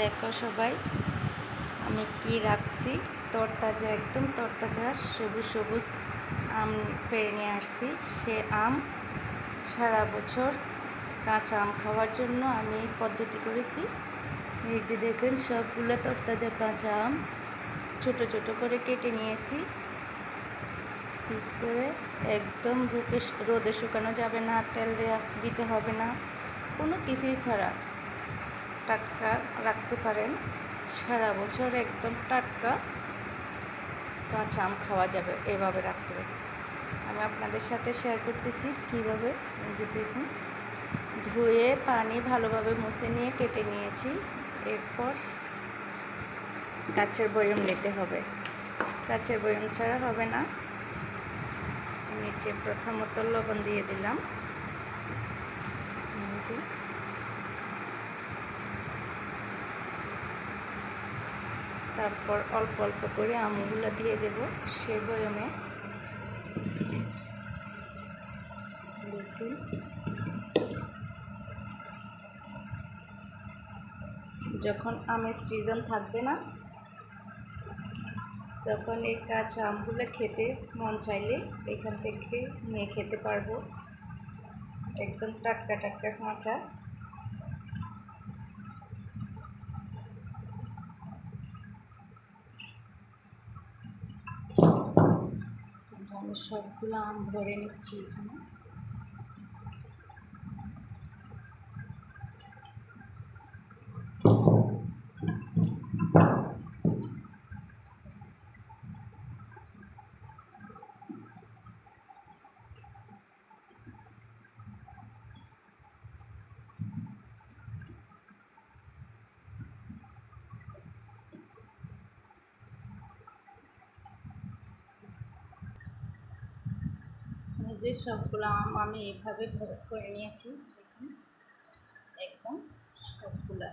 দেখো সবাই, আমি কি রাখছি? তরতাজা একদম তরতাজা সবুজ সবুজ আম পেরে নিয়ে আসছি। সে আম সারা বছর কাঁচা আম খাওয়ার জন্য আমি পদ্ধতি করেছি। এই যে দেখবেন, সবগুলো তরতাজা কাঁচা আম ছোট ছোট করে কেটে নিয়েছি। পিস করে একদম রূপে রোদে শুকানো যাবে না, তেল দেওয়া দিতে হবে না, কোনো কিছুই ছাড়া। টাটকা রাখতে পারেন। সারা বছর একদম টাটকা কাঁচা আম খাওয়া যাবে, এভাবে রাখলে আমি আপনাদের সাথে শেয়ার করতেছি কীভাবে যে দেখুন, ধুয়ে পানি ভালোভাবে মুছে নিয়ে কেটে নিয়েছি। এরপর গাছের বয়ম নিতে হবে। গাছের বয়ম ছাড়া হবে না। নিচে প্রথমত লবণ দিয়ে দিলাম। এই তারপর অল্প অল্প করে আমগুলো দিয়ে দেব সে বয়মে যখন আমের সিজন থাকবে না, তখন এই কাঁচা আমগুলো খেতে মন চাইলে এখান থেকে নিয়ে খেতে পারব। একদম টাটকা টাটকা কাঁচা। আমি সবগুলো আম ভরে নিচ্ছি এখানে। যে সবগুলো আম আমি এভাবে ভরে করে নিয়েছি, দেখুন। একদম সবগুলা।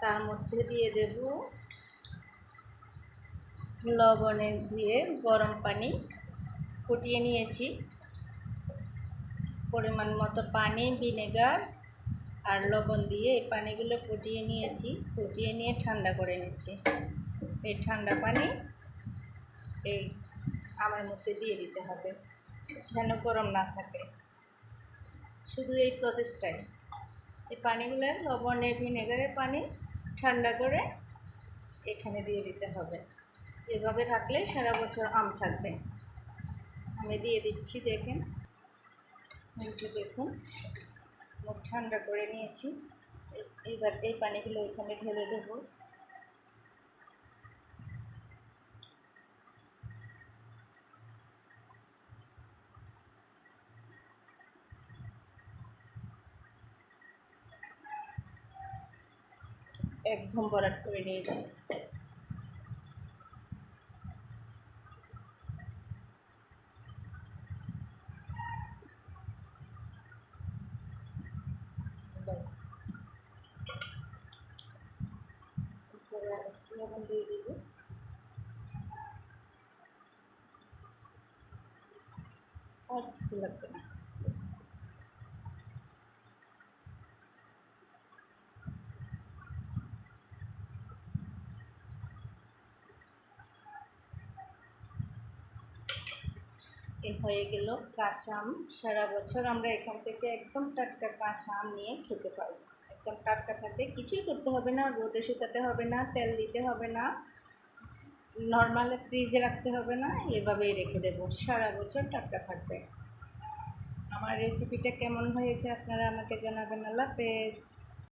তার মধ্যে দিয়ে দেব লবণে দিয়ে গরম পানি ফুটিয়ে নিয়েছি। পরিমাণ মতো পানি, ভিনেগার আর লবণ দিয়ে এই পানিগুলো ফুটিয়ে নিয়েছি। ফুটিয়ে নিয়ে ঠান্ডা করে নিচ্ছি। এই ঠান্ডা পানি এই আমের মধ্যে দিয়ে দিতে হবে, যেন গরম না থাকে। শুধু এই প্রসেসটাই এই পানিগুলো লবণের ভিনেগারের পানি ঠান্ডা করে এখানে দিয়ে দিতে হবে। এভাবে রাখলে সারা বছর আম থাকবে। আমি দিয়ে দিচ্ছি, দেখেন। এই দেখুন মুখ ঠান্ডা করে নিয়েছি। এ- এইবার এই পানিগুলো এখানে ঢেলে দেবো। একদম বরাট করে নিয়েছি। ব্যাস। উপরে আর একটু লবণ দিয়ে দিব। আর কিছু লাগবে না। হয়ে গেল কাঁচা আম। সারা বছর আমরা এখান থেকে একদম টাটকা কাঁচা আম নিয়ে খেতে পারব একদম টাটকা থাকবে কিছুই করতে হবে না, রোদে শুকাতে হবে না, তেল দিতে হবে না নর্মাল ফ্রিজে রাখতে হবে না, এভাবেই রেখে দেবো। সারা বছর টাটকা থাকবে। আমার রেসিপিটা কেমন হয়েছে আপনারা আমাকে জানাবেন। আল্লাহ হাফেজ।